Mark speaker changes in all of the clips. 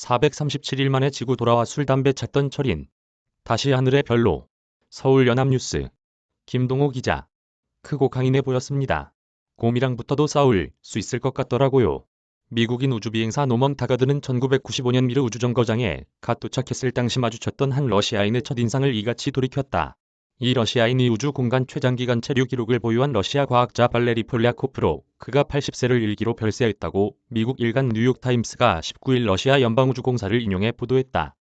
Speaker 1: 437일 만에 지구 돌아와 술 담배 찾던 철인. 다시 하늘의 별로. 서울 연합뉴스. 김동호 기자. 크고 강인해 보였습니다. 곰이랑 붙어도 싸울 수 있을 것 같더라고요. 미국인 우주비행사 노먼 다가드는 1995년 미르 우주정거장에 갓 도착했을 당시 마주쳤던 한 러시아인의 첫인상을 이같이 돌이켰다. 이 러시아인이 우주 공간 최장기간 체류 기록을 보유한 러시아 과학자 발레리 폴리아코프로 그가 80세를 일기로 별세했다고 미국 일간 뉴욕타임스가 19일 러시아 연방우주공사를 인용해 보도했다.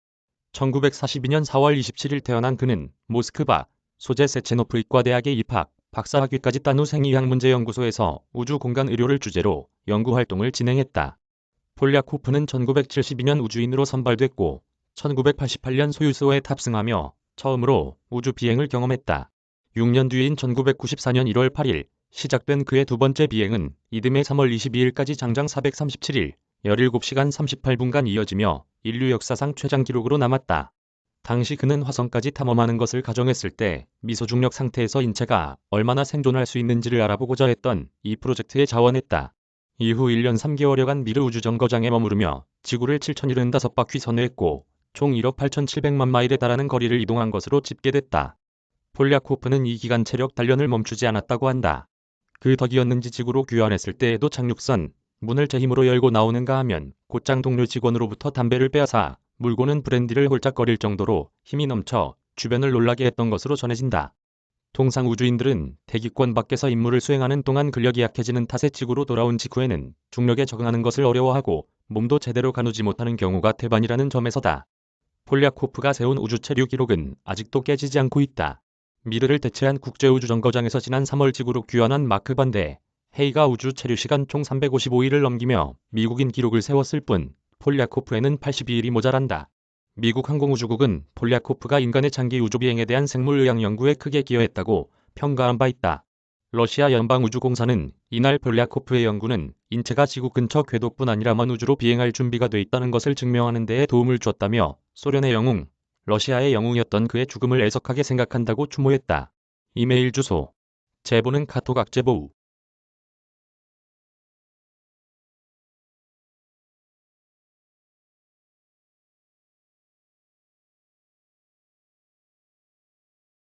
Speaker 1: 1942년 4월 27일 태어난 그는 모스크바 소재 세체노프 의과대학에 입학, 박사학위까지 딴 후 생이학문제연구소에서 우주공간 의료를 주제로 연구활동을 진행했다. 폴리아코프는 1972년 우주인으로 선발됐고 1988년 소유소에 탑승하며 처음으로 우주 비행을 경험했다. 6년 뒤인 1994년 1월 8일 시작된 그의 두 번째 비행은 이듬해 3월 22일까지 장장 437일 17시간 38분간 이어지며 인류 역사상 최장 기록으로 남았다. 당시 그는 화성까지 탐험하는 것을 가정했을 때 미소중력 상태에서 인체가 얼마나 생존할 수 있는지를 알아보고자 했던 이 프로젝트에 자원했다. 이후 1년 3개월여간 미르 우주정거장에 머무르며 지구를 7075바퀴 선회했고 총 1억 8,700만 마일에 달하는 거리를 이동한 것으로 집계됐다. 폴리아코프는 이 기간 체력 단련을 멈추지 않았다고 한다. 그 덕이었는지 지구로 귀환했을 때에도 착륙선 문을 제 힘으로 열고 나오는가 하면 곧장 동료 직원으로부터 담배를 빼앗아 물고는 브랜디를 홀짝거릴 정도로 힘이 넘쳐 주변을 놀라게 했던 것으로 전해진다. 통상 우주인들은 대기권 밖에서 임무를 수행하는 동안 근력이 약해지는 탓에 지구로 돌아온 직후에는 중력에 적응하는 것을 어려워하고 몸도 제대로 가누지 못하는 경우가 태반이라는 점에서다. 폴리아코프가 세운 우주 체류 기록은 아직도 깨지지 않고 있다. 미르를 대체한 국제우주정거장에서 지난 3월 지구로 귀환한 마크 반데 헤이가 우주 체류 시간 총 355일을 넘기며 미국인 기록을 세웠을 뿐 폴리아코프에는 82일이 모자란다. 미국 항공우주국은 폴리아코프가 인간의 장기 우주 비행에 대한 생물의학 연구에 크게 기여했다고 평가한 바 있다. 러시아 연방우주공사는 이날 폴리아코프의 연구는 인체가 지구 근처 궤도뿐 아니라 먼 우주로 비행할 준비가 돼 있다는 것을 증명하는 데에 도움을 줬다며 소련의 영웅, 러시아의 영웅이었던 그의 죽음을 애석하게 생각한다고 추모했다. 이메일 주소 제보는 카톡 악제보우